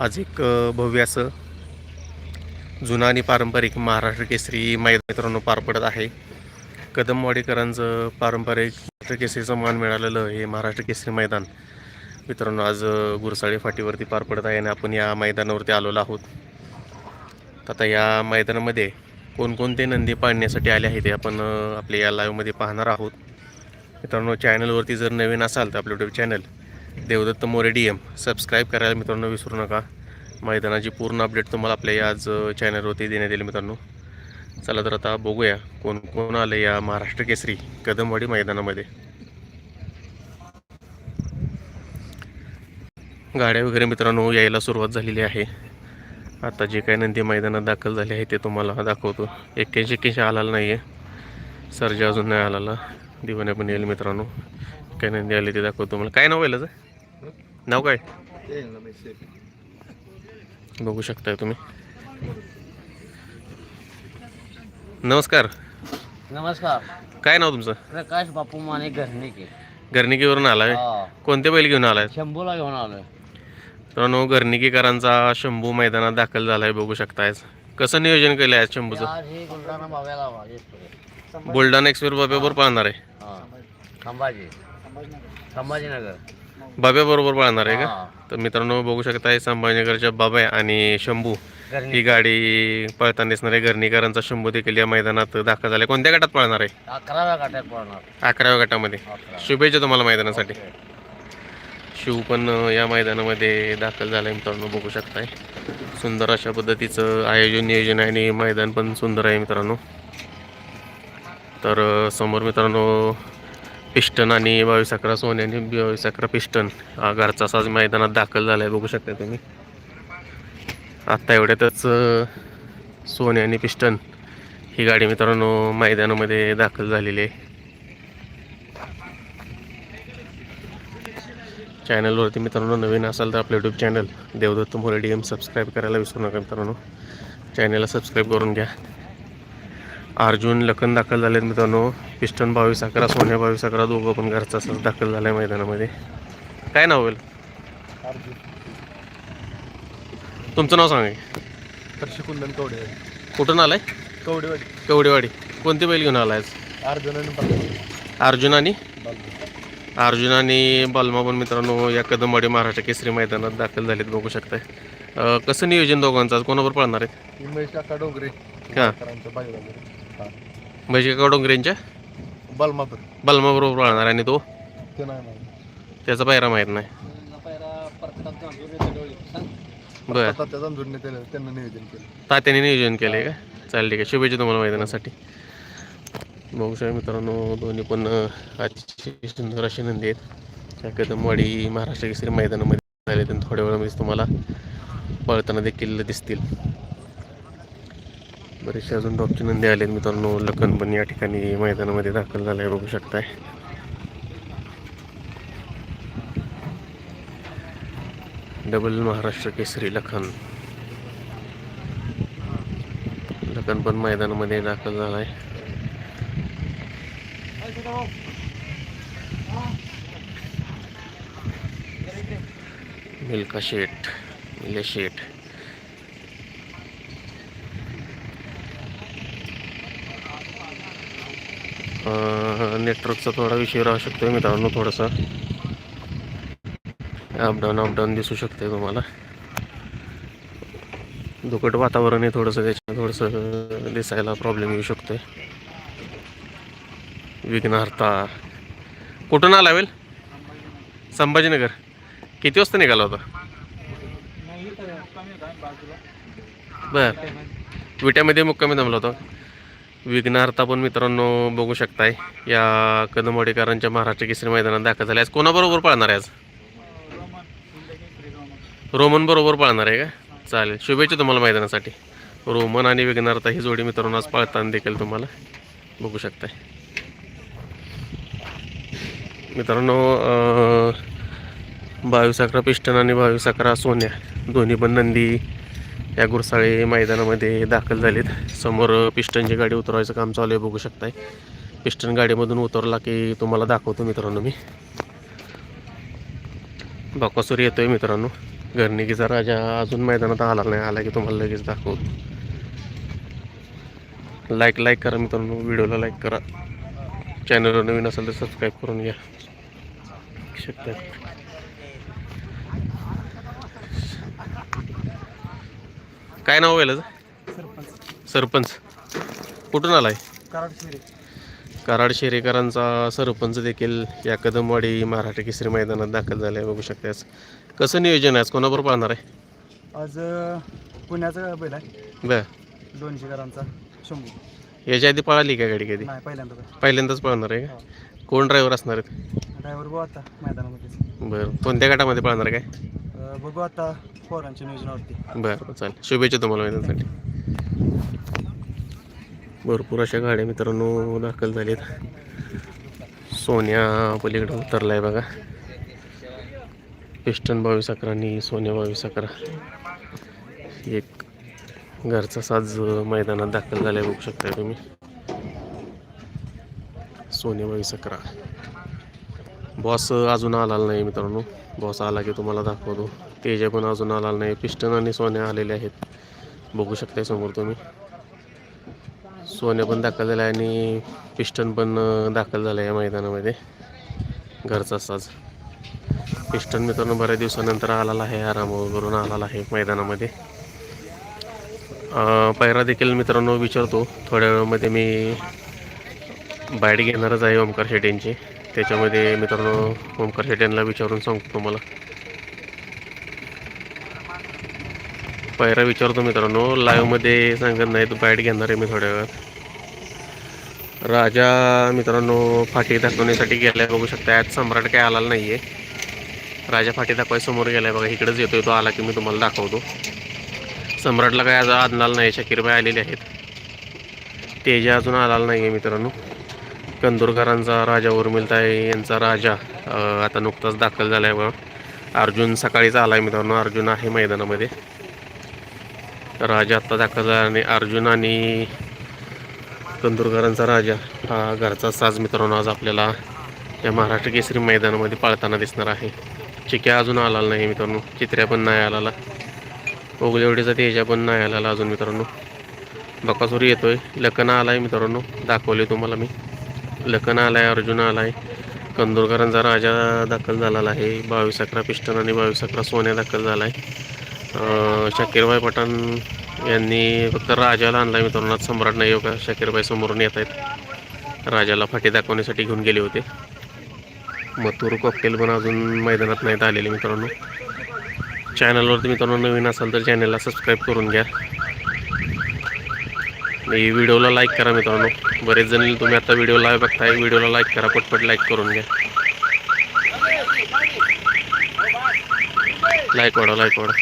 आज एक भव्य असं जुनं आणि पारंपरिक महाराष्ट्र केसरी मैदान मित्रांनो पार पडत आहे. कदमवाडीकरांचं पारंपरिक महाराष्ट्र केसरीचं मान मिळालेलं हे महाराष्ट्र केसरी मैदान. मित्रांनो आज अ, गुरसाळे फाटीवरती पार पडत आहे आणि आपण या मैदानावरती आलेलो आहोत. तर आता या मैदानामध्ये कोणकोणते नंदी पाळण्यासाठी आले आहेत ते आपण आपल्या या लाईव्हमध्ये पाहणार आहोत. मित्रांनो चॅनलवरती जर नवीन असाल तर आपलं YouTube channel Devdatta More D M subscribe करायला मित्रांनो विसरू नका. मैदानाची पूर्ण अपडेट तुम्हाला आपल्या याच चॅनलवरती देण्यात येईल मित्रांनो. चला तर आता बघूया कोण कोण आलं या महाराष्ट्र केसरी कदमवाडी मैदानामध्ये. गाड्या वगैरे मित्रांनो यायला सुरुवात झालेली आहे. आता जे काही नंदी मैदानात दाखल झाले आहे ते तुम्हाला दाखवतो. एक्क्याऐंशी एक्क्याऐंशी आलेला नाही आहे सर्जा अजून नाही आलेला. दिवाने पण येईल मित्रांनो. काय नंदी आले ते दाखवतो तुम्हाला. काय नाव आहे नाव काय? बघू शकताय तुम्ही. नमस्कार. नमस्कार. काय नाव तुमचं? प्रकाश बापू माने घरनिके घरनिकीवरून आलाय. कोणते बैल घेऊन आलाय? शंभूला घेऊन आलोय. मित्रांनो घरनिकीकरांचा शंभू मैदानात दाखल झालाय बघू शकताय कसं नियोजन केलं आहे शंभूचं. बुलढाणा एक्सप्रेस बाब्याबरोबर पाळणार आहे. हा. संभाजी. संभाजीनगर. बाब्या बरोबर पाळणार आहे का? हा. तर मित्रांनो बघू शकताय संभाजीनगरच्या बाब्या आणि शंभू. ही गाडी पळताना दिसणार आहे. घरणीकरांचा शंभू देखील या मैदानात दाखल झालाय. कोणत्या गटात पळणार आहे? अकराव्या काट्यात पडणार अकराव्या गटामध्ये. अकरा. शुभेच्छा तुम्हाला मैदानासाठी. शिव पण अ, या मैदानामध्ये दाखल झालाय मित्रांनो बघू शकताय. सुंदर अशा पद्धतीचं आयोजन नियोजन आहे आणि मैदान पण सुंदर आहे मित्रांनो. तर अ, समोर मित्रांनो पिस्टन आणि बावीस अकरा सोने आणि बावीस अकरा पिस्टन हा घरचा साज मैदानात दाखल झाला आहे बघू शकता तुम्ही. आत्ता एवढ्यातच सोने आणि पिस्टन ही गाडी मित्रांनो मैदानामध्ये दाखल झालेली आहे. चॅनलवरती मित्रांनो नवीन असाल तर आपलं YouTube channel Devdatta More D M subscribe करायला विसरू नका मित्रांनो. चॅनलला सबस्क्राईब करून घ्या. अर्जुन लखन दाखल झाले मित्रांनो. पिस्टन बावीस अकरा सोन्या बावीस अकरा दोघं पण घरचा असंच दाखल झालं आहे मैदानामध्ये. काय नाव होईल? तुमचं नाव सांगा की. हर्षकुंदन कवडे. कुठून आलाय? कवडेवाडी. कवडेवाडी. कोणते बैल घेऊन आलाय अर्जुन आणि. अर्जुन आणि. अर्जुन आणि बालमा पण मित्रांनो या कदमवाडी महाराष्ट्र केसरी मैदानात दाखल झालेत बघू शकताय. अं, कसं नियोजन दोघांचं? आज कोणावर पळणार आहेत? काका डोंगरे. हां बाई हा म्हणजे का डोंगरेंच्या? बलमापूर. बालमा बरोबर पळणार आणि तो? ते नाही माहिती. त्याचा पायरा माहीत नाही. बरं. आता त्या जांजुडने त्याला त्यांना निवेदन केलं. तात्याने नियोजन केलं आहे का? चालेल ठीक आहे शुभेच्छा तुम्हाला मैदानासाठी. बघू शकता मित्रांनो दोन्ही पण अं, अतिशय सुंदर अशी नंदी आहेत. या कदमवाडी महाराष्ट्र केसरी मैदानामध्ये झाले त्यांनी थोड्या वेळामध्ये तुम्हाला पळताना देखील दिसतील. बरेचसे अजून टॉपचे नंदी आले आहेत मित्रांनो. लखन पण या ठिकाणी मैदानामध्ये दाखल झालं आहे बघू शकताय. डबल महाराष्ट्र केसरी लखन. लखन पण मैदानामध्ये दाखल झाला आहे मिल्का शेठ मिले शेठ. नेटवर्कचा थोडा विषय राहू शकतो मित्रांनो थोडासा. अपडाऊन अपडाऊन दिसू शकते तुम्हाला. दुकट वातावरण आहे थोडंसं त्याच्या थोडंसं दिसायला प्रॉब्लेम येऊ शकतोय. विघ्नहर्ता. कुठून आला वेल? संभाजीनगर. किती वाजता निघाला होता? बर. विट्यामध्ये मुक्कामी जमला होता. विघ्नहर्ता पण मित्रांनो बघू शकताय. या कदमवाडीकरांच्या महाराष्ट्र केसरी मैदानात दाखल झाले. आज कोणाबरोबर पाळणार आहे आज? रोमन बरोबर पाळणार आहे का? चालेल. शुभेच्छा तुम्हाला मैदानासाठी. रोमन आणि विघ्नार्थ ही जोडी मित्रांनो आज पाळताना देखील तुम्हाला बघू शकताय. मित्रांनो बावीस अकरा पिस्टन आणि बावीस अकरा सोन्या दोन्ही पण नंदी या गुरसाळे मैदानामध्ये दाखल झालेत. समोर पिस्टनची गाडी उतरवायचं काम चालू आहे बघू शकताय. पिस्टन गाडीमधून उतरला की तुम्हाला दाखवतो मित्रांनो मी. बाकासूर येतोय मित्रांनो. घरणिकीचा राजा अजून मैदानात आला नाही आला की तुम्हाला लगेच दाखवतो. लाईक लाईक करा मित्रांनो व्हिडिओला लाईक करा. चॅनलवर नवीन असेल तर सबस्क्राईब करून घ्या. शकता काय नाव आहे सरपंच. सरपंच. कुठून आलाय? कराड शिरे. कराड शेरेकरांचा सरपंच देखील या कदमवाडी मराठी केसरी मैदानात दाखल झाले बघू शकतास. कसं नियोजन आहे? आज कोणाबरोबर पाहणार आहे? आज पुण्याचा बैल आहे. बर. दोनशेकरांचा शंभू. याच्या आधी पळाली का गाडी कधी? नाही पहिल्यांदा पहिल्यांदाच पळणार आहे का? कोण ड्रायव्हर असणार आहेत? ड्रायव्हर बघू आता मैदानामध्ये बरं. कोणत्या गटामध्ये पळणार आहे काय? बघू आता पोरांच्या नियोजनावरती बरं बरं चालेल. शुभेच्छा तुम्हाला मैदानासाठी भरपूर अशा गाड्या मित्रांनो दाखल झालेत. सोन्या पलीकडे उतरलाय बघा. पिस्टन बावीस अकरा आणि सोन्या बावीस अकरा. एक घरचा साज मैदानात दाखल झालाय बघू शकताय तुम्ही. सोन्या बावीस अकरा. बॉस अजून आलेला नाही मित्रांनो. बॉस आला की तुम्हाला दाखवतो. तेजा पण अजून आला नाही. पिस्टन आणि सोन्या आलेले आहेत. बघू शकताय समोर तुम्ही. सोन्या पण दाखल झाला आहे आणि पिस्टन पण दाखल झालं आहे या मैदानामध्ये. घरचा साज. पिस्टन मित्रांनो बऱ्याच दिवसानंतर आलेला आहे. आरामावरून आलेला आहे मैदानामध्ये. अं, देखील मित्रांनो विचारतो. थोड्या वेळामध्ये मी बाईट घेणारच आहे ओमकार शेट्यांची त्याच्यामध्ये मित्रांनो ओमकार शेट्यांना विचारून सांगतो तुम्हाला. पायरा विचारतो मित्रांनो लाईव्हमध्ये सांगत नाही तर बाईट घेणार आहे मी थोड्या वेळात राजा मित्रांनो फाटी दाखवण्यासाठी गेलाय बघू शकता आज सम्राट काय आला नाही आहे राजा फाटी दाखवाय समोर गेलाय बघा इकडेच येतोय तो आला की मी तुम्हाला दाखवतो. सम्राटला काय आज आदनाला नाही शकीरबाई आलेले आहेत. तेजा अजून आलेला नाही आहे मित्रांनो. कंदुरकरांचा राजा उर्मिलताई यांचा राजा आता नुकताच दाखल झाला आहे बघा. अर्जुन सकाळीच आला आहे मित्रांनो. अर्जुन आहे मैदानामध्ये. राजा आत्ता दाखल झाला आणि अर्जुन आणि कंदूरकरांचा राजा हा घरचा साज मित्रांनो आज आपल्याला या महाराष्ट्र केसरी मैदानामध्ये पाळताना दिसणार आहे. चिक्या अजून आला नाही मित्रांनो. चित्र्या पण नाही आलेला. ओगलेवडीचा तेजा पण नाही आलेला अजून मित्रांनो. बकासुरी येतोय. लखना आलाय मित्रांनो. दाखवले तुम्हाला मी. लखन आलाय अर्जुन आलाय कंदुरकरांचा राजा दाखल झालेला आहे. बावीस अकरा पिस्टन आणि बावीस अकरा सोन्या दाखल झाला आहे शाकीरबाई पठाण यांनी फक्त राजाला आणला मित्रांनो. सम्राट नाही हो का? शाकीरबाई समोरून येत आहेत. राजाला फाटी दाखवण्यासाठी घेऊन गेले होते. मथुर कॉकटेल पण अजून मैदानात नाहीत आलेले मित्रांनो. चॅनलवरती मित्रांनो नवीन असाल तर चॅनलला सबस्क्राईब करून घ्या. आणि व्हिडिओला लाईक करा मित्रांनो. बरेच जण तुम्ही आता व्हिडिओला बघताय. व्हिडिओला लाईक करा पटपट लाईक करून घ्या. लाईक वाढवा लाईक वाढवा.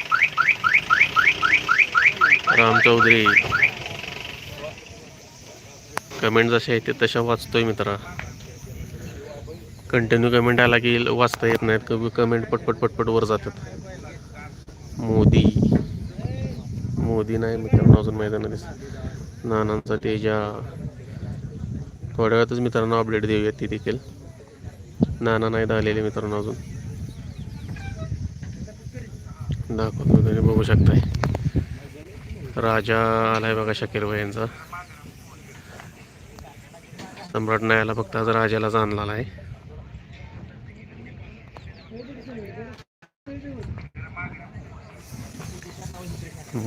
राम चौधरी. कमेंट जसे आहेत ते तशा वाचतोय मित्रा. कंटिन्यू कमेंट आला की वाचता येत नाहीत. कमेंट पटपट पटपट वर जातात. मोदी. मोदी नाही मित्रांनो अजून मैदानात दिसत नानांचा तेजा. थोड्या वेळातच मित्रांनो अपडेट देऊयात ती देखील. नाना नाही आलेले मित्रांनो अजून. दाखवतो तुम्ही बघू शकताय. राजा आलाय बघा शकीरबाई यांचा सम्राट नाही आला फक्त आज राजालाच आणलेला आहे.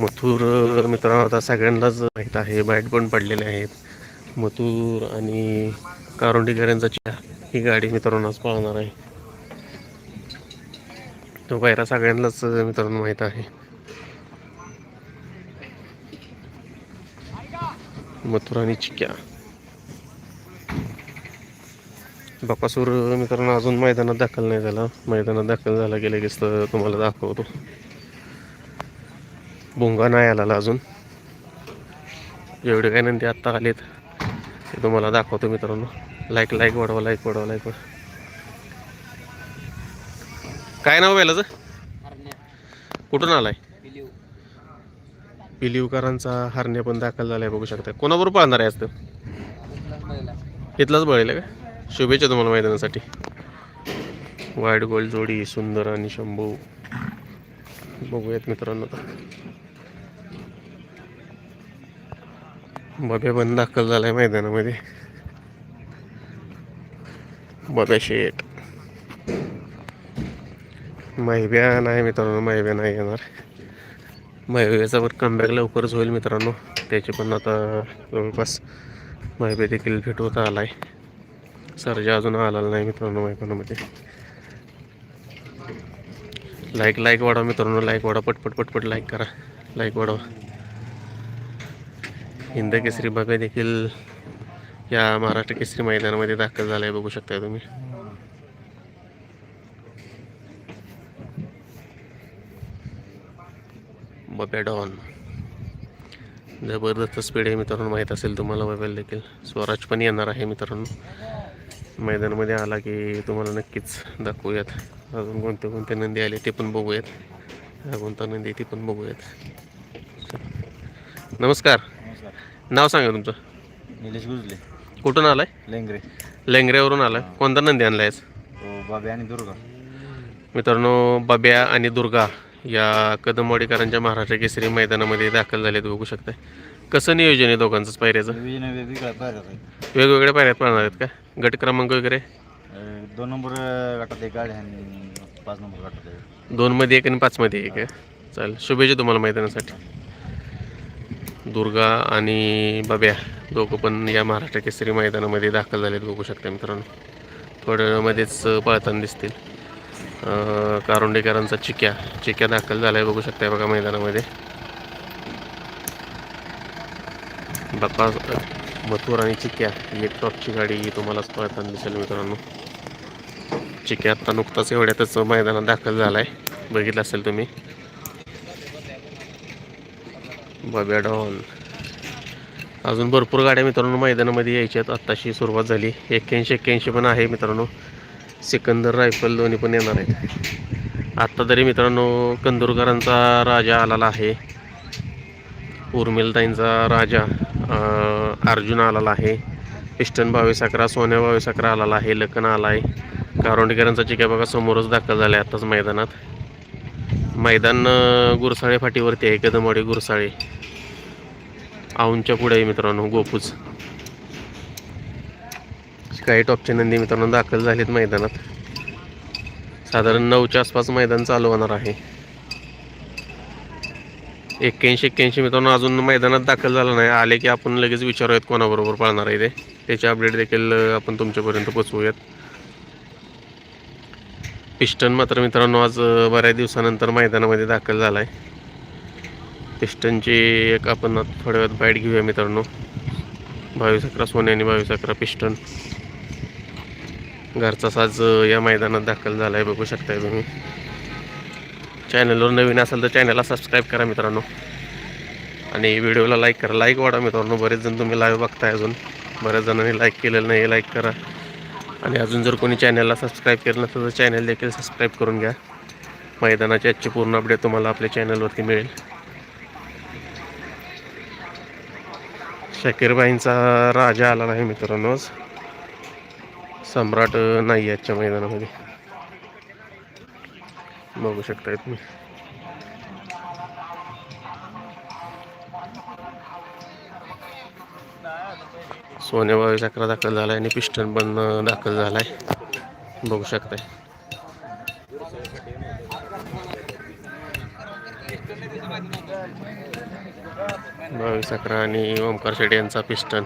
मथुर मित्रांनो आता सगळ्यांनाच माहीत आहे बाईट पण पडलेले आहेत. मथुर आणि कारोंडीकर यांचा चहा ही गाडी मित्रांनाच पाहणार आहे. तो पायरा सगळ्यांनाच मित्रांनो माहीत आहे. मथुर आणि चिक्या. बकासूर मित्रांनो अजून मैदानात दाखल नाही झाला. मैदानात दाखल झाला की लगेच तर तुम्हाला दाखवतो. भुंगा नाही आला अजून. एवढे काय ते आत्ता आलेत. ते तुम्हाला दाखवतो मित्रांनो. लाईक लाईक वाढवा लाईक वाढवा लाईक वाढवा. काय नाव वेलाचं कुठून आलाय? पिलिवकरांचा हरण्या पण दाखल झालाय बघू शकता. कोणाबरोबर पाहणार आहे आज तर इथलाच बळेल का? शुभेच्छा तुम्हाला मैदानासाठी. वाईट गोल्ड जोडी सुंदर आणि शंभू. बघूयात मित्रांनो आता. बब्या पण दाखल झालाय मैदानामध्ये. बब्या शेट माहिब्या नाही मित्रांनो माहिब्या नाही येणार. माहिब्याचा पण कमबॅक लवकरच होईल मित्रांनो. त्याचे पण आता जवळपास माहिब्या देखील फिट होता आलाय. सर्जा अजून आलेला नाही मित्रांनो मैदानामध्ये. लाईक लाईक वाढवा मित्रांनो लाईक वाढवा पटपट पटपट लाईक करा. लाईक वाढवा. हिंद केसरी बब्या देखील. या महाराष्ट्र केसरी मैदानामध्ये दाखल झालाय बघू शकता तुम्ही. बब्या डॉन. जबरदस्त स्पीड आहे मित्रांनो माहीत असेल तुम्हाला मोबाईल देखील. स्वराज पण येणार आहे मित्रांनो. मैदानामध्ये आला की तुम्हाला नक्कीच दाखवूयात. अजून कोणते कोणते नंदी आले ते पण बघूयात. हा कोणता नंदी ते पण बघूयात. नमस्कार. नाव सांगा तुमचं. निलेश गुजले. कुठून आलाय? लेंगरे. लेंगऱ्यावरून आलाय. कोणता नंदी आणलाय आज? तो बाबे आणि दुर्गा. मित्रांनो बब्या आणि दुर्गा या कदमवाडीकरांच्या महाराष्ट्र केसरी मैदानामध्ये दाखल झालेत बघू शकताय. कसं नियोजन आहे दोघांचंच पायऱ्याचं? वेगवेगळ्या पायऱ्यात आहे वेगवेगळ्या पायऱ्यात पाळणार आहेत का? गट क्रमांक वगैरे? अं, दोन नंबर गटात एक गाडी आणि पाच नंबर आहे दोनमध्ये एक आणि पाचमध्ये एक आहे. चालेल. शुभेच्छा तुम्हाला मैदानासाठी. दुर्गा आणि बाब्या दोघं पण या महाराष्ट्र केसरी मैदानामध्ये दाखल झालेत बघू शकता मित्रांनो. थोड्या वेळामध्येच पळताना दिसतील. अं, कारुंडेकरांचा चिक्या. चिक्या दाखल झाला आहे बघू शकताय बघा मैदानामध्ये. बाप्पा मथुर आणि चिक्या इलेक्ट्रॉकची एक टॉपची गाडी तुम्हालाच पळताना दिसेल मित्रांनो. चिक्या आत्ता नुकताच एवढ्यातच मैदानात दाखल झाला आहे बघितलं असेल तुम्ही. बब्या डॉन. अजून भरपूर गाड्या मित्रांनो मैदानामध्ये यायच्यात आत्ताशी सुरुवात झाली. एक्क्याऐंशी एक्क्याऐंशी पण आहे मित्रांनो. सिकंदर रायफल दोन्ही पण येणार आहेत. आत्ता तरी मित्रांनो कंदुरकरांचा राजा आलेला आहे. उर्मिलताईंचा राजा. अर्जुन आलेला आहे. पिस्टन भावे साखरा सोन्या भावे साखरा आलेला आहे. लखन आला आहे कारोंडेकरांचा चिक्या बघा समोरच दाखल झाला आहे आत्ताच मैदानात. मैदान गुरसाळे फाटीवरती आहे. कदमवाडी गुरसाळे. औंच्या पुढे आहे मित्रांनो गोपूज काही टॉपचे नंदी मित्रांनो दाखल झालेत मैदानात. साधारण नऊच्या आसपास मैदान चालू होणार आहे. एक्क्याऐंशी एक्क्याऐंशी मित्रांनो अजून मैदानात दाखल झाला नाही. आले की आपण लगेच विचारूयात कोणाबरोबर पाळणार आहे ते. त्याचे अपडेट देखील आपण तुमच्यापर्यंत पोचवूयात. पिस्टन मात्र मित्रांनो आज बऱ्याच दिवसानंतर मैदानामध्ये दाखल झाला आहे पिस्टनची एक आपण थोड्या वेळात बाईट घेऊया मित्रांनो. बावीस अकरा सोने आणि बावीस अकरा पिस्टन. घरचा साज या मैदानात दाखल झाला आहे बघू शकताय तुम्ही. चॅनलवर नवीन असेल तर चॅनलला सबस्क्राईब करा मित्रांनो. आणि व्हिडिओला लाईक करा. लाईक वाढा मित्रांनो. बरेच जण तुम्ही लाईव्ह बघताय अजून. बऱ्याच जणांनी लाईक केलेलं नाही लाईक करा. आणि अजून जर कोणी चॅनलला सबस्क्राईब केलं नसेल तर चॅनल देखील सबस्क्राईब करून घ्या. मैदानाची आजची पूर्ण अपडेट तुम्हाला आपल्या चॅनलवरती मिळेल. शाकीरबाईंचा राजा आला नाही मित्रांनोच सम्राट नाही आजच्या मैदानामध्ये. बघू शकताय तुम्ही सोन्या बावीस अकरा दाखल झालाय आणि पिस्टन पण दाखल झालाय. बघू शकताय. बावीस अकरा आणि ओमकार शेट्टी यांचा पिस्टन.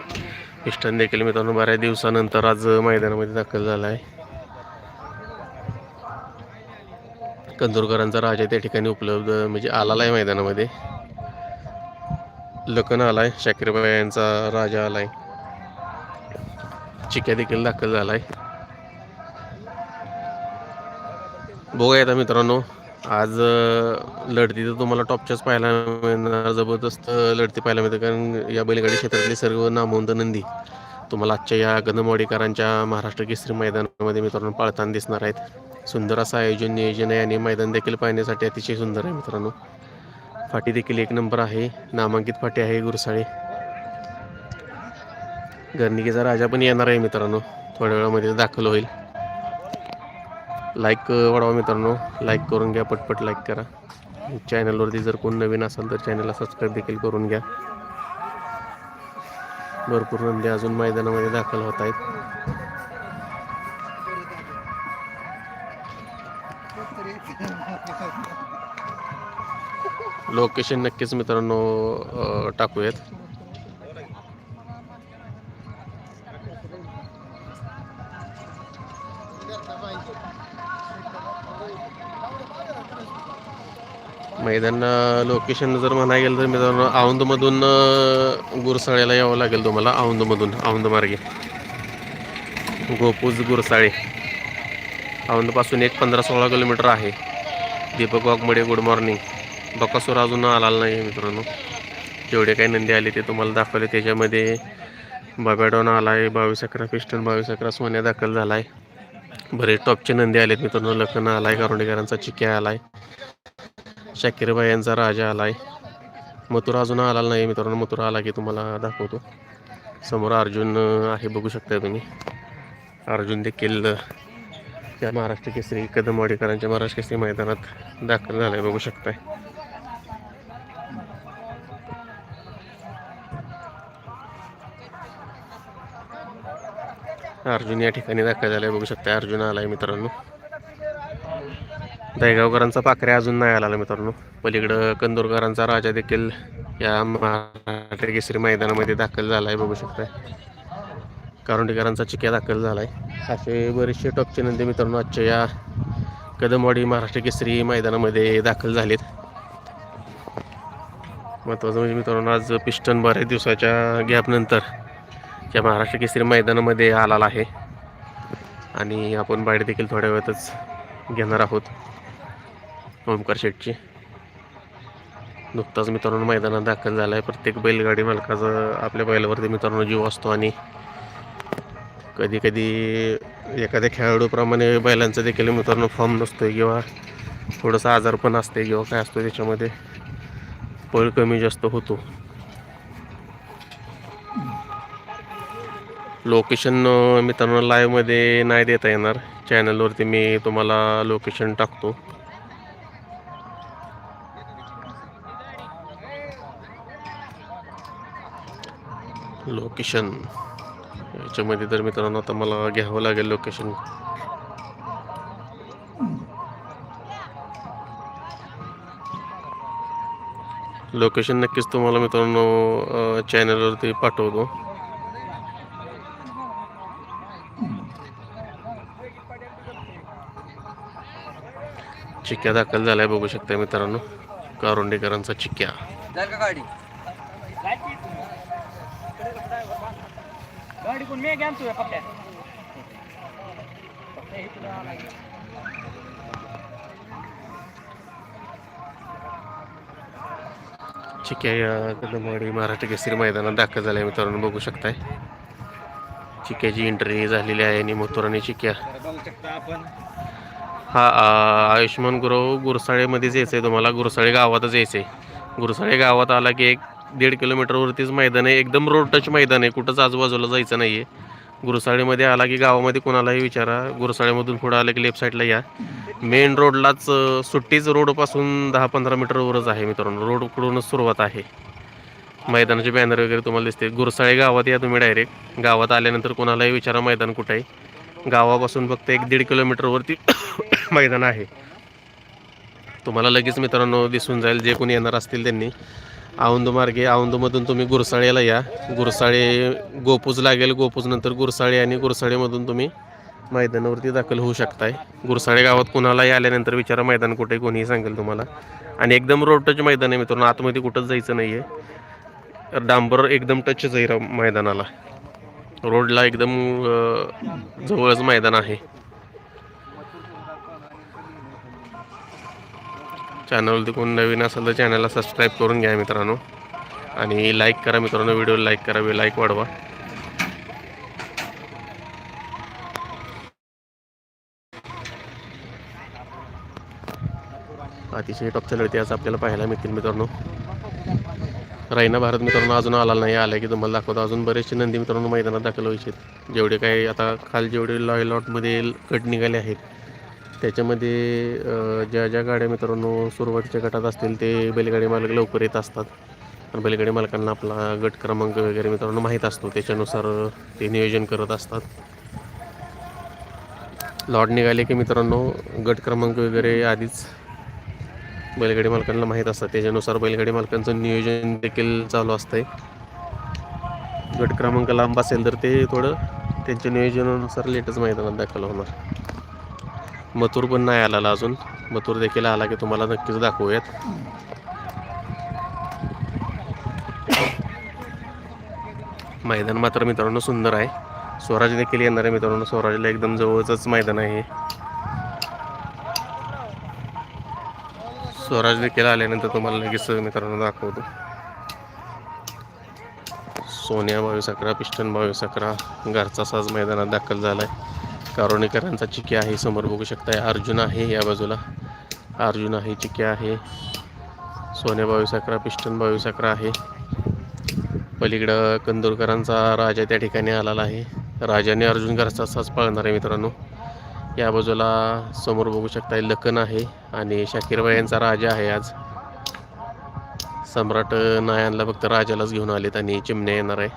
पिस्टन देखील मित्रांनो बऱ्याच दिवसानंतर आज मैदानामध्ये दाखल झाला आहे कंदुरकरांचा राजा त्या ठिकाणी उपलब्ध म्हणजे आलाला आहे मैदानामध्ये. लखन आला आहे शाकीरबाई यांचा राजा आलाय. चिक्या देखील दाखल झाला आहे बघा येता मित्रांनो आज लढती तर तुम्हाला टॉपच्याच पाहायला मिळणार. जबरदस्त लढती पाहायला मिळते कारण या बैलगाडी क्षेत्रातली सर्व नामवंत नंदी. तुम्हाला आजच्या या गदमवाडीकरांच्या महाराष्ट्र केसरी मैदानामध्ये मित्रांनो पाळताना दिसणार आहेत. सुंदर असं आयोजन नियोजन आहे आणि मैदान देखील पाहण्यासाठी अतिशय सुंदर आहे मित्रांनो. फाटी देखील एक नंबर आहे. नामांकित फाटी आहे गुरसाळे. गर्निकेचा राजा पण येणार आहे मित्रांनो. थोड्या वेळामध्ये दाखल होईल. लाईक वाढवा मित्रांनो. लाईक करून घ्या पटपट लाईक करा. चॅनलवरती जर कोण नवीन असेल तर चॅनलला सबस्क्राईब देखील करून घ्या. भरपूर नंदी अजून मैदानामध्ये दाखल होत आहेत. लोकेशन नक्कीच मित्रांनो टाकूयात. मैदान लोकेशन जर म्हणायला गेलं तर मित्रांनो औंधमधून गुरसाळ्याला यावं लागेल तुम्हाला औंधमधून औंध मार्गे. गोपूज गुरसाळे. औंधपासून एक पंधरा सोळा किलोमीटर आहे. Deepak Waghmade good morning. Bakasur अजून आलेला नाही मित्रांनो. जेवढे काही नंदी आले ते तुम्हाला दाखवले. त्याच्यामध्ये बाबॅडॉन आला आहे बावीस अकरा पिस्टन बावीस अकरा सोन्या दाखल झाला आहे बरेच टॉपचे नंदी आलेत मित्रांनो. लखन आला आहे कारोंडेकरांचा चिक्या आला आहे शाकीरबाई यांचा राजा आला आहे मथुरा अजून आला नाही मित्रांनो. मथुरा आला की तुम्हाला दाखवतो. समोर अर्जुन आहे बघू शकता तुम्ही. अर्जुन देखील त्या या महाराष्ट्र केसरी कदमवाडीकरांच्या महाराष्ट्र केसरी मैदानात दाखल झालाय बघू शकताय. अर्जुन या ठिकाणी दाखल झालाय. बघू शकता अर्जुन आलाय मित्रांनो. दहेगावकरांचा पाखऱ्या अजून नाही आला मित्रांनो. पलीकडं कंदूरकरांचा राजा देखील या महाराष्ट्र केसरी मैदानामध्ये दाखल झालाय बघू शकताय. कारुंडीकरांचा चिक्या दाखल झालाय. असे बरेचसे टॉपचे नंदी मित्रांनो आजच्या या कदमवाडी महाराष्ट्र केसरी मैदानामध्ये दाखल झालेत. महत्त्वाचं म्हणजे मित्रांनो आज पिस्टन बऱ्याच दिवसाच्या गॅपनंतर या महाराष्ट्र केसरी मैदानामध्ये आलेला आहे. आणि आपण बाहेर देखील थोड्या वेळातच घेणार आहोत. ओमकार शेटची. नुकताच मित्रांनो मैदानात दाखल झाला आहे प्रत्येक बैलगाडी मालकाचा आपल्या बैलावरती मित्रांनो जीव असतो आणि कधी कधी एखाद्या खेळाडूप्रमाणे बैलांचा देखील मित्रांनो फॉर्म नसतो किंवा थोडंसं आजार पण असते किंवा काय असतो त्याच्यामध्ये. पळ कमी जास्त होतो. लोकेशन मित्रांना मित्रांनो लाईव्हमध्ये नाही देता येणार. चॅनलवरती मी तुम्हाला लोकेशन टाकतो. लोकेशन याच्यामध्ये तर मित्रांनो आता मला घ्यावं लागेल लोकेशन लोकेशन नक्कीच तुम्हाला मित्रांनो चॅनलवरती पाठवतो. चिक्क्या दाखल झालाय बघू शकता मित्रांनो. कारोंडेकरांचा चिक्क्या. चिक्या या कदमवाडी महाराष्ट्र केसरी मैदानात दाखल झाल्या मित्रांनो बघू शकताय. चिक्याची एंट्री झालेली आहे आणि मथुराने चिक्या. हा आ, आयुष्यमान गुरव गुरसाळेमध्येच यायचं आहे तुम्हाला. गुरसाळे गावातच यायचं आहे गुरसाळे गावात आला की एक दीड किलोमीटरवरतीच मैदान आहे. एकदम रोड टच मैदान आहे. कुठंच आजूबाजूला जायचं नाही आहे गुरसाळेमध्ये आला की गावामध्ये कोणालाही विचारा. गुरसाळेमधून पुढं आलं की लेफ्ट साईडला या. मेन रोडलाच सुट्टीच रोडपासून दहा पंधरा मीटरवरच आहे मित्रांनो. रोडकडूनच सुरुवात आहे. मैदानाचे बॅनर वगैरे तुम्हाला दिसते गुरसाळे गावात या तुम्ही डायरेक्ट गावात आल्यानंतर कोणालाही विचारा मैदान कुठं आहे. गावापासून फक्त एक दीड किलोमीटरवरती मैदान आहे. तुम्हाला लगेच मित्रांनो दिसून जाईल जे कोणी येणार असतील त्यांनी. औंध मार्गे औंधमधून तुम्ही गुरसाळेला या. गुरसाळे गोपूज लागेल गोपूज नंतर गुरसाळे आणि गुरसाळेमधून तुम्ही मैदानावरती दाखल होऊ शकताय. गुरसाळे गावात कुणालाही आल्यानंतर विचारा मैदान कुठे कोणीही सांगेल तुम्हाला. आणि एकदम रोडटच मैदान आहे मित्रांनो. आतमध्ये कुठंच जायचं नाही आहे डांबर एकदम टचच आहे मैदानाला. रोडला एकदम जवळच मैदान आहे. चॅनलवरती कोण नवीन असेल तर चॅनलला सबस्क्राईब करून घ्या मित्रांनो. आणि लाईक करा मित्रांनो व्हिडिओ लाईक करावे लाईक वाढवा. अतिशय टॉपच्या लढती आज आपल्याला पाहायला मिळतील मित्रांनो. रायना भारत मित्रांनो अजून आला नाही आला की तुम्हाला दाखवतो. अजून बरेचसे नंदी मित्रांनो मैदानात दाखल व्हायचे जेवढे काही आता खाल जेवढे लॉय लॉटमध्ये कट निघाले आहेत त्याच्यामध्ये ज्या ज्या गाड्या मित्रांनो सुरुवातीच्या गटात असतील ते बैलगाडी मालक लवकर येत असतात. आणि बैलगाडी मालकांना आपला गट क्रमांक वगैरे मित्रांनो माहीत असतो. त्याच्यानुसार ते नियोजन करत असतात. लॉट निघाले की मित्रांनो गट क्रमांक वगैरे आधीच बैलगाडी मालकांना माहीत असतात त्याच्यानुसार बैलगाडी मालकांचं नियोजन देखील चालू असतंय. गट क्रमांक लांब असेल तर ते थोडं त्यांच्या नियोजनानुसार लेटच मैदानात दाखल होणार. मथुर पण नाही आलेला अजून. मथुर देखील आला की तुम्हाला नक्कीच दाखवूयात. मैदान मात्र मित्रांनो सुंदर आहे. स्वराज देखील येणार आहे मित्रांनो. स्वराजला एकदम जवळच मैदान आहे स्वराज देखील आल्यानंतर तुम्हाला लगेच मित्रांनो दाखवतो. सोन्या बावीस अकरा पिस्टन बावीस अकरा घरचा साज मैदानात दाखल झाला आहे कारोणीकरांचा चिकी आहे समोर बघू शकताय. अर्जुन आहे या बाजूला. अर्जुन आहे चिक्या आहे. सोन्या बावीस अकरा पिस्टन बावीस अकरा आहे. पलीकडं कंदूरकरांचा राजा त्या ठिकाणी आलेला आहे. राजाने अर्जुन घरचा साज पाळणार आहे मित्रांनो. या बाजूला समोर बघू शकता लखन आहे आणि शाकीरबाई यांचा राजा आहे आज. सम्राट नायांना फक्त राजालाच घेऊन आलेत आणि चिमण्या येणार आहे.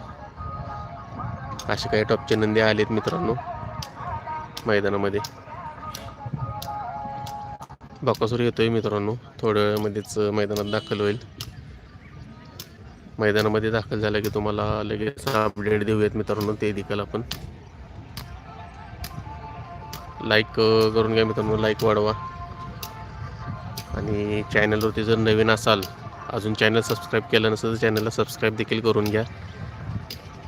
असे काही टॉपचे नंदी आलेत मित्रांनो मैदानामध्ये. बाकासूर येतोय मित्रांनो. थोड्या वेळामध्येच मैदानात दाखल होईल. मैदानामध्ये दाखल झालं की तुम्हाला लगेच अपडेट देऊयात मित्रांनो. ते देखील आपण. लाईक करून घ्या मित्रांनो लाईक वाढवा. आणि चॅनलवरती जर नवीन असाल अजून चॅनल सबस्क्राईब केलं नसेल तर चॅनलला सबस्क्राईब देखील करून घ्या.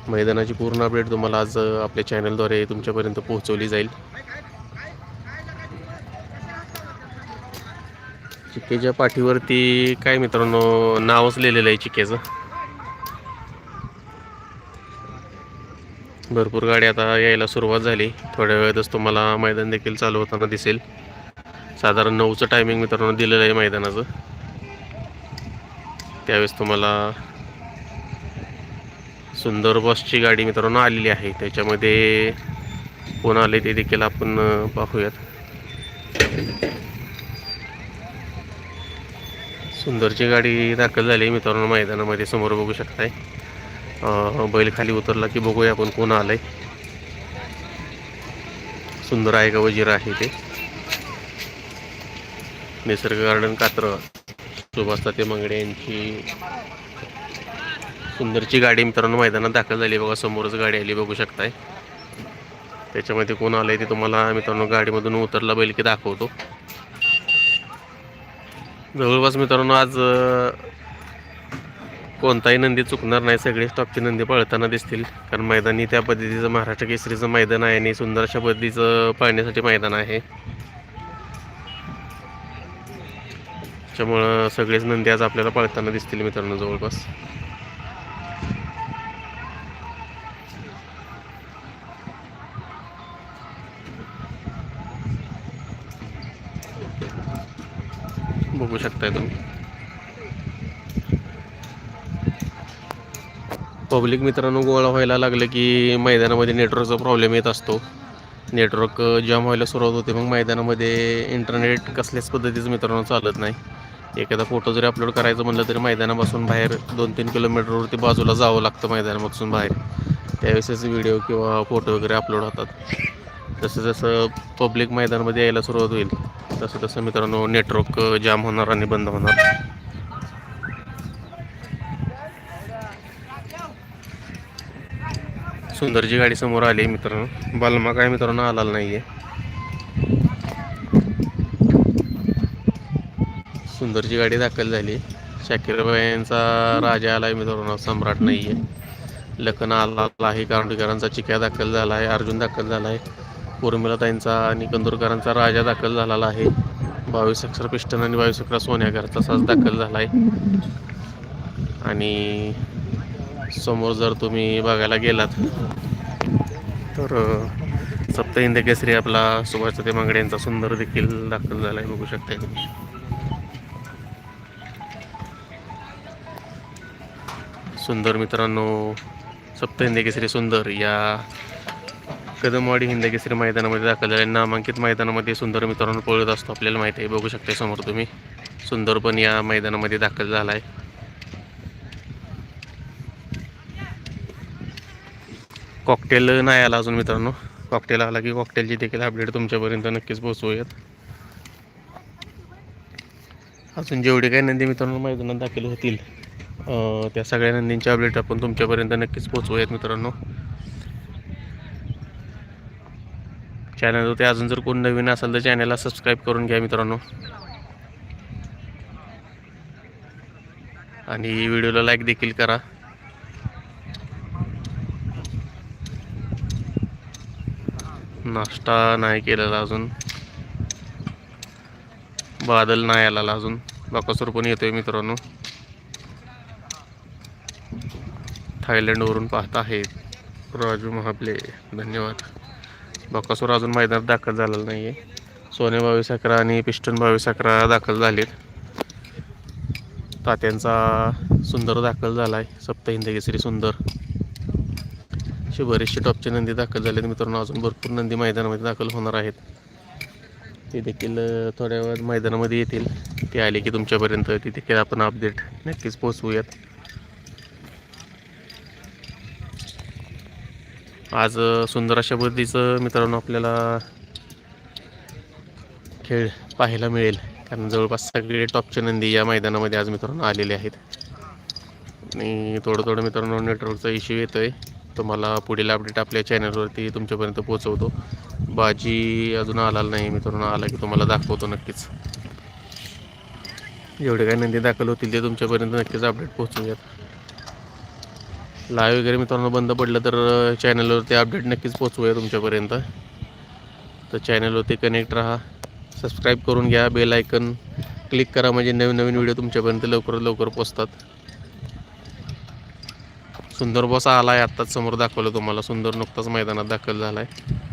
मैदानाची पूर्ण अपडेट तुम्हाला आज आपल्या चॅनलद्वारे तुमच्यापर्यंत पोहोचवली जाईल. चिक्केच्या पाठीवरती काय मित्रांनो नावच लिहिलेलं आहे चिक्केचं. भरपूर गाडी आता यायला सुरुवात झाली. थोड्या वेळातच तुम्हाला मैदान देखील चालू होताना दिसेल. साधारण नऊचं टायमिंग मित्रांनो दिलेलं आहे मैदानाचं. त्यावेळेस तुम्हाला सुंदर बसची गाडी मित्रांनो आलेली आहे. त्याच्यामध्ये कोण आले ते देखील आपण पाहूयात. सुंदरची गाडी दाखल झाली मित्रांनो मैदानामध्ये. समोर बघू शकताय. बैल खाली उतरला की बघूया आपण कोण आलंय. सुंदर आहे का वजीर आहे ते. निसर्ग गार्डन कात्र. सुभाष ताते मंगडे यांची सुंदरची गाडी मित्रांनो मैदानात दाखल झाली. बघा समोरच गाडी आली बघू शकताय. त्याच्यामध्ये कोण आलंय ते तुम्हाला मित्रांनो गाडीमधून उतरला बैल की दाखवतो. जवळपास मित्रांनो आज कोणताही नंदी चुकणार नाही सगळे स्टॉपची नंदी पळताना दिसतील. कारण मैदानी त्या पद्धतीचं महाराष्ट्र केसरीचं मैदान आहे आणि सुंदर अशा पद्धतीचं पळण्यासाठी मैदान आहे. त्याच्यामुळं सगळेच नंदी आज आपल्याला पळताना दिसतील मित्रांनो जवळपास. बघू शकताय तुम्ही. पब्लिक मित्रांनो गोळा व्हायला लागलं की मैदानामध्ये नेटवर्कचा प्रॉब्लेम येत असतो. नेटवर्क जाम व्हायला सुरुवात होते मग मैदानामध्ये इंटरनेट कसल्याच पद्धतीचं मित्रांनो चालत नाही. एखादा फोटो जरी अपलोड करायचं म्हणलं तरी मैदानापासून बाहेर दोन तीन किलोमीटरवरती बाजूला जावं लागतं मैदानापासून बाहेर. त्यावेळेसच व्हिडिओ किंवा फोटो वगैरे अपलोड होतात. जसं जसं पब्लिक मैदानामध्ये यायला सुरुवात होईल तसं तसं मित्रांनो नेटवर्क जाम होणार आणि बंद होणार. सुंदरची गाडी समोर आली मित्रांनो. बालमा काय मित्रांनो आलेला नाहीये. सुंदरची गाडी दाखल झाली. शाकीरबाईंचा राजा आलाय मित्रांनो सम्राट नाहीये. लखन आला आहे कारंडकरांचा चिक्या दाखल झाला आहे अर्जुन दाखल झाला आहे उर्मिलाताईंचा आणि कंदूरकरांचा राजा दाखल झालेला आहे. बावीस अक्षर पिष्टन आणि बावीस अकरा सोन्याकरचा साज दाखल झाला आहे आणि समोर जर तुम्ही बघायला गेलात तर अ, सप्तहिंद केसरी आपला सुभाष ते मांगडे यांचा सुंदर देखील दाखल झाला आहे बघू शकता तुम्ही. सुंदर मित्रांनो सप्तहिंद केसरी सुंदर या कदमवाडी हिंद केसरी मैदानामध्ये दाखल झाले नामांकित मैदानामध्ये सुंदर मित्रांनो पळत असतो आपल्याला माहिती आहे बघू शकता समोर तुम्ही. सुंदर पण या मैदानामध्ये दाखल झाला आहे कॉकटेल नाही आला अजून मित्रांनो. कॉकटेल आला की कॉकटेलची देखील अपडेट तुमच्यापर्यंत नक्कीच पोहोचवूयात. अजून जेवढे काही नंदी मित्रांनो मैदानात दाखल होतील त्या सगळ्या नंदींचे अपडेट आपण तुमच्यापर्यंत नक्कीच पोहोचवूयात मित्रांनो. चॅनलवरती अजून जर कोण नवीन असेल तर चॅनलला सबस्क्राईब करून घ्या मित्रांनो. आणि व्हिडिओला लाईक देखील करा. नाश्ता नाही केलेला अजून. बादल नाही आलेला अजून. बाकासूर पण येतोय मित्रांनो. थायलंडवरून पाहत आहेत राजू महाबले. धन्यवाद. बाकासूर अजून मैदानात दाखल झालेला नाही आहे सोने बावीस अकरा आणि पिस्टन बावीस अकरा दाखल झालेत. तात्यांचा सुंदर दाखल झाला आहे सप्त हिंदकेसरी सुंदर. असे बरेचसे टॉपचे नंदी दाखल झालेत. मित्रांनो अजून भरपूर नंदी मैदानामध्ये दाखल होणार आहेत. ते देखील थोड्या वेळात मैदानामध्ये येतील. ते आले की तुमच्यापर्यंत ते देखील आपण अपडेट नक्कीच पोचवूयात आज सुंदर अशा पद्धतीचं मित्रांनो आपल्याला खेळ पाहायला मिळेल. कारण जवळपास सगळे टॉपचे नंदी या मैदानामध्ये आज मित्रांनो आलेले आहेत. आणि थोडं थोडं मित्रांनो नेटवर्कचा इश्यू येतो आहे तुम्हाला पुढील अपडेट आपल्या चॅनलवरती तुमच्यापर्यंत पोहोचवतो. बाजी अजून आला नाही मित्रांनो आला की तुम्हाला दाखवतो नक्कीच. जेवढे काही नंदी दाखल होतील ते तुमच्यापर्यंत नक्कीच अपडेट पोहोचवूयात. लाईव्ह वगैरे मित्रांनो बंद पडलं तर चॅनलवरती अपडेट नक्कीच पोहोचवूया तुमच्यापर्यंत. तर चॅनलवरती कनेक्ट राहा सबस्क्राईब करून घ्या बेल आयकन क्लिक करा म्हणजे नवीन नवीन व्हिडिओ तुमच्यापर्यंत लवकरात लवकर पोचतात सुंदर बॉस आला आहे आत्ताच समोर दाखवलं तुम्हाला. सुंदर नुकताच मैदानात दाखल झाला आहे